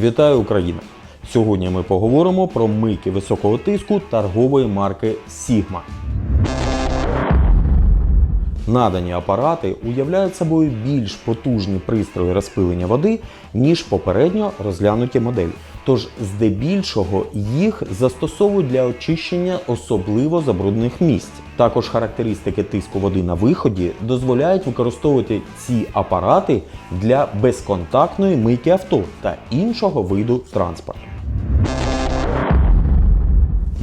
Вітаю Україна! Сьогодні ми поговоримо про мийки високого тиску торгової марки Sigma. Надані апарати уявляють собою більш потужні пристрої розпилення води, ніж попередньо розглянуті моделі. Тож здебільшого їх застосовують для очищення особливо забруднених місць. Також характеристики тиску води на виході дозволяють використовувати ці апарати для безконтактної мийки авто та іншого виду транспорту.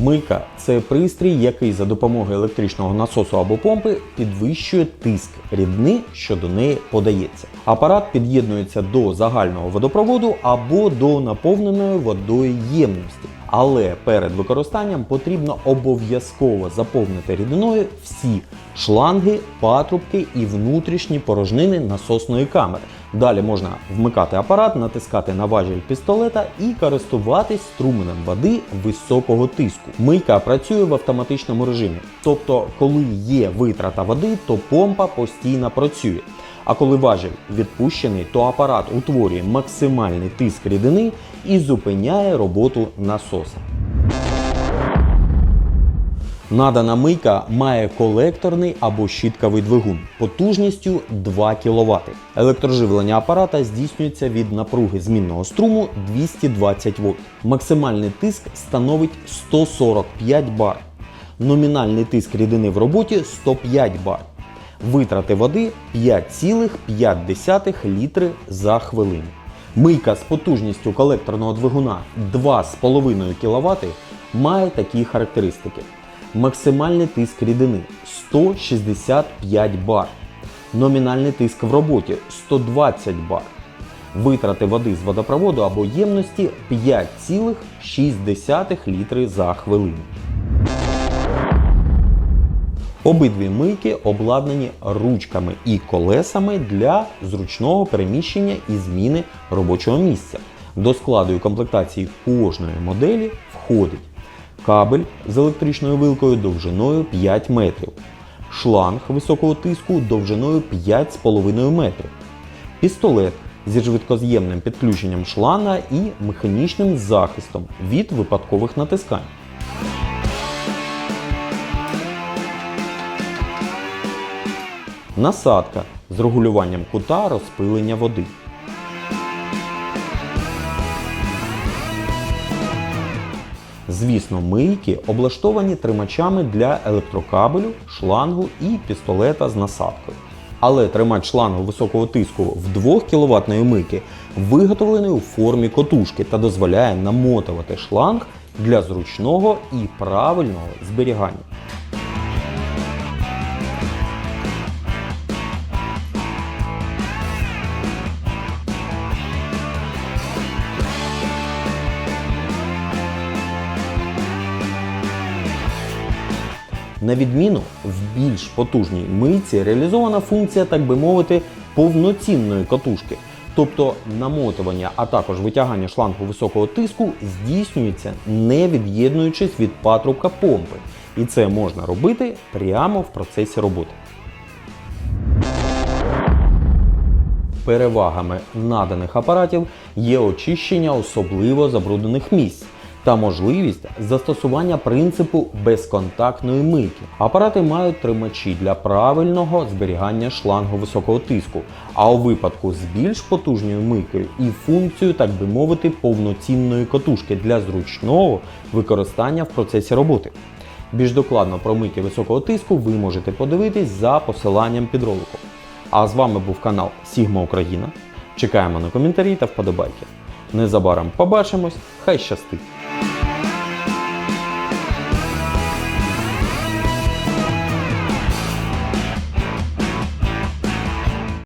Мийка це пристрій, який за допомогою електричного насосу або помпи підвищує тиск рідини, що до неї подається. Апарат під'єднується до загального водопроводу або до наповненої водою ємності. Але перед використанням потрібно обов'язково заповнити рідиною всі шланги, патрубки і внутрішні порожнини насосної камери. Далі можна вмикати апарат, натискати на важіль пістолета і користуватись струменем води високого тиску. Мийка працює в автоматичному режимі. Тобто, коли є витрата води, то помпа постійно працює. А коли важіль відпущений, то апарат утворює максимальний тиск рідини і зупиняє роботу насоса. Надана мийка має колекторний або щітковий двигун потужністю 2 кВт. Електроживлення апарата здійснюється від напруги змінного струму 220 вольт. Максимальний тиск становить 145 бар. Номінальний тиск рідини в роботі 105 бар. Витрати води 5,5 літри за хвилину. Мийка з потужністю колекторного двигуна 2,5 кВт має такі характеристики. Максимальний тиск рідини 165 бар. Номінальний тиск в роботі 120 бар. Витрати води з водопроводу або ємності 5,6 літри за хвилину. Обидві мийки обладнані ручками і колесами для зручного переміщення і зміни робочого місця. До складу і комплектації кожної моделі входить кабель з електричною вилкою довжиною 5 метрів, шланг високого тиску довжиною 5,5 метрів, пістолет зі швидкоз'ємним підключенням шланга і механічним захистом від випадкових натискань. Насадка з регулюванням кута розпилення води. Звісно, мийки облаштовані тримачами для електрокабелю, шлангу і пістолета з насадкою. Але тримач шлангу високого тиску в 2 кВт мийки виготовлений у формі котушки та дозволяє намотувати шланг для зручного і правильного зберігання. На відміну, в більш потужній мийці реалізована функція, так би мовити, повноцінної катушки. Тобто намотування, а також витягання шлангу високого тиску здійснюється не від'єднуючись від патрубка помпи. І це можна робити прямо в процесі роботи. Перевагами наданих апаратів є очищення особливо забруднених місць та можливість застосування принципу безконтактної мийки. Апарати мають тримачі для правильного зберігання шлангу високого тиску, а у випадку з більш потужною мийкою і функцію, так би мовити, повноцінної катушки для зручного використання в процесі роботи. Більш докладно про мийки високого тиску ви можете подивитись за посиланням під роликом. А з вами був канал Sigma Україна. Чекаємо на коментарі та вподобайки. Незабаром побачимось, хай щастить!